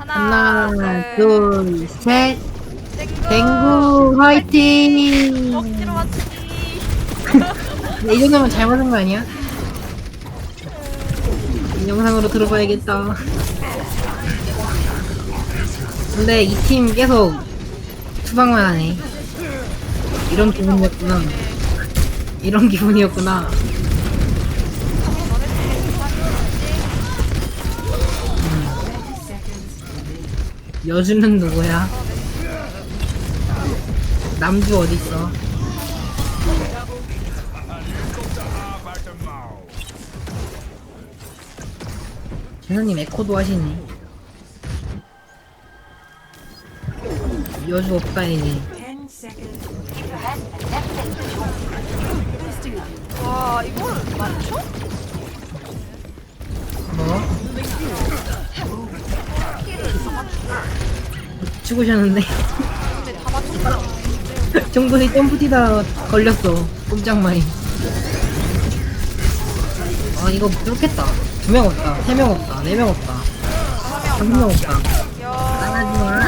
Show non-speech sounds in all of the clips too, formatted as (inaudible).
하나, 하나, 둘, 둘, 셋. 댕구 화이팅! 억지로 (laughs) 맞추기. 네, 이 정도면 잘 맞은 거 아니야? 이 영상으로 들어봐야겠다. 근데 이 팀 계속 투방만 하네. 이런 기분이었구나. 이런 기분이었구나. 여주는 누구야? 남주 어딨어? 재사님 에코도 하시네. 여주 없다 이제. 와, 이걸 맞춰? 죽으셨는데 근데 다 맞췄어. 정돈이 점프 뛰다 걸렸어 꼼짝마이 아 이거 뚫겠다 두 명 없다 세 명 없다 네 명 없다 다섯 명 없다 야. 하지마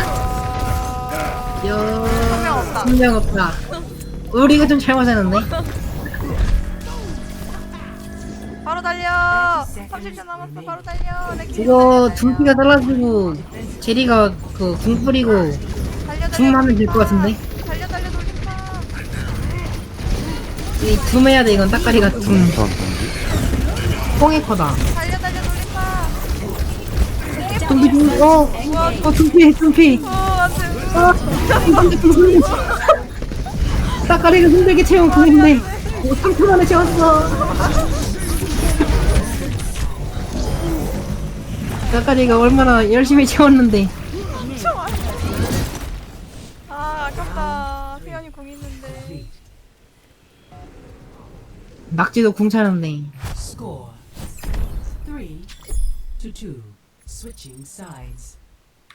명 없다. 여한명 없다 우리가 좀 잘 맞았는데 바로 달려. 30초 남았어. 바로 달려. 이거 둠피가 잘라주고 제리가 그궁 뿌리고 달려 달려. 둠하면 될 것 같은데 달려 달려 돌림파. 이둠 해야 돼 이건 따까리가 둠 다음 경기 뽕이 커다 달려 달려 돌림파. 둠피 둠피 어! 우와. 어 둠피 둠피 어, 안돼. 아! 이방대 둠피 따까리가 힘들게 채운 궁인데 3초 만에 채웠어 따까리가 얼마나 열심히 채웠는데 아, 아깝다. 태연이 공 있는데. 낙지도 궁 차는데 Score three to two. Switching sides.